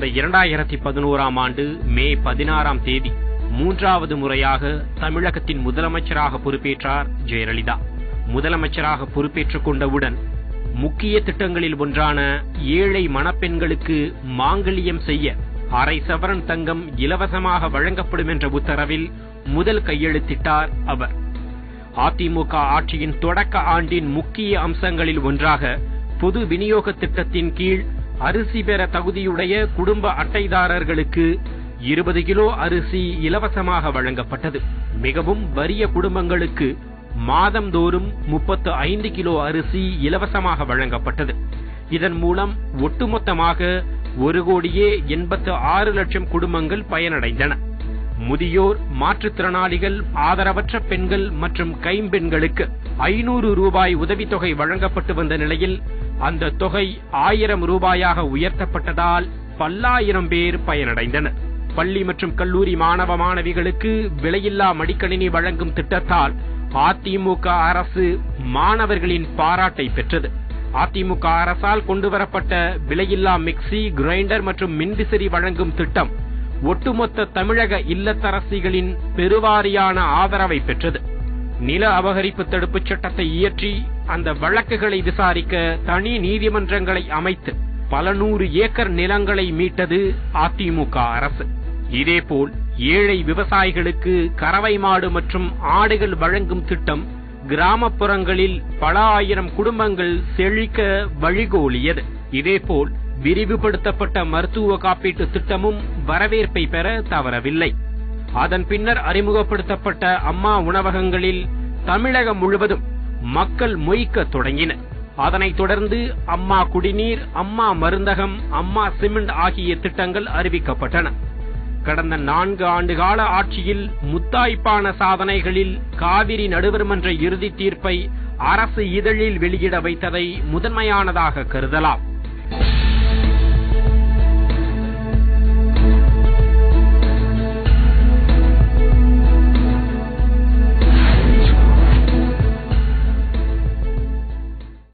கடந்த இரண்டாயிரத்தி பதினோராம் ஆண்டு மே பதினாறாம் தேதி மூன்றாவது முறையாக தமிழகத்தின் முதலமைச்சராக பொறுப்பேற்றார் ஜெயலலிதா. முதலமைச்சராக பொறுப்பேற்றுக் கொண்டவுடன் முக்கிய திட்டங்களில் ஒன்றான ஏழை மணப்பெண்களுக்கு மாங்கல்யம் செய்ய அரை சவரன் தங்கம் இலவசமாக வழங்கப்படும் என்ற உத்தரவில் முதல் கையெழுத்திட்டார் அவர். அதிமுக ஆட்சியின் தொடக்க ஆண்டின் முக்கிய அம்சங்களில் ஒன்றாக பொது விநியோக திட்டத்தின் கீழ் அரிசி பெற தகுதியுடைய குடும்ப அட்டைதாரர்களுக்கு இருபது கிலோ அரிசி இலவசமாக வழங்கப்பட்டது. மிகவும் வறிய குடும்பங்களுக்கு மாதந்தோறும் முப்பத்து ஐந்து கிலோ அரிசி இலவசமாக வழங்கப்பட்டது. இதன் மூலம் ஒட்டுமொத்தமாக ஒரு கோடியே எண்பத்து ஆறு லட்சம் குடும்பங்கள் பயனடைந்தன. முதியோர் மாற்றுத்திறனாளிகள் ஆதரவற்ற பெண்கள் மற்றும் கைம்பெண்களுக்கு ஐநூறு ரூபாய் உதவித்தொகை வழங்கப்பட்டு வந்த நிலையில் அந்த தொகை ஆயிரம் ரூபாயாக உயர்த்தப்பட்டதால் பல்லாயிரம் பேர் பயனடைந்தனர். பள்ளி மற்றும் கல்லூரி மாணவ மாணவிகளுக்கு விலையில்லா மடிக்கணினி வழங்கும் திட்டத்தால் அதிமுக அரசு மாணவர்களின் பாராட்டை பெற்றது. அதிமுக அரசால் கொண்டுவரப்பட்ட விலையில்லா மிக்சி கிரைண்டர் மற்றும் மின்விசிறி வழங்கும் திட்டம் ஒட்டுமொத்த தமிழக இல்லத்தரசிகளின் பெருவாரியான ஆதரவை பெற்றது. நில அபகரிப்பு தடுப்புச் சட்டத்தை இயற்றி அந்த வழக்குகளை விசாரிக்க தனி நீதிமன்றங்களை அமைத்து பல நூறு ஏக்கர் நிலங்களை மீட்டது அதிமுக அரசு. இதேபோல் ஏழை விவசாயிகளுக்கு கறவை மாடு மற்றும் ஆடுகள் வழங்கும் திட்டம் கிராமப்புறங்களில் பல ஆயிரம் குடும்பங்கள் செழிக்க வழிகோலியது. இதேபோல் விரிவுபடுத்தப்பட்ட மருத்துவ காப்பீட்டு திட்டமும் வரவேற்பை பெற தவறவில்லை. அதன் பின்னர் அறிமுகப்படுத்தப்பட்ட அம்மா உணவகங்களில் தமிழகம் முழுவதும் மக்கள் மொய்க்க தொடங்கின. அதனைத் தொடர்ந்து அம்மா குடிநீர் அம்மா மருந்தகம் அம்மா சிமெண்ட் ஆகிய திட்டங்கள் அறிவிக்கப்பட்டன. கடந்த நான்கு ஆண்டுகால ஆட்சியில் முத்தாய்ப்பான சாதனைகளில் காவிரி நடுவர்மன்ற இறுதி தீர்ப்பை அரசு இதழில் வெளியிட வைத்ததை முதன்மையானதாக கருதலாம்.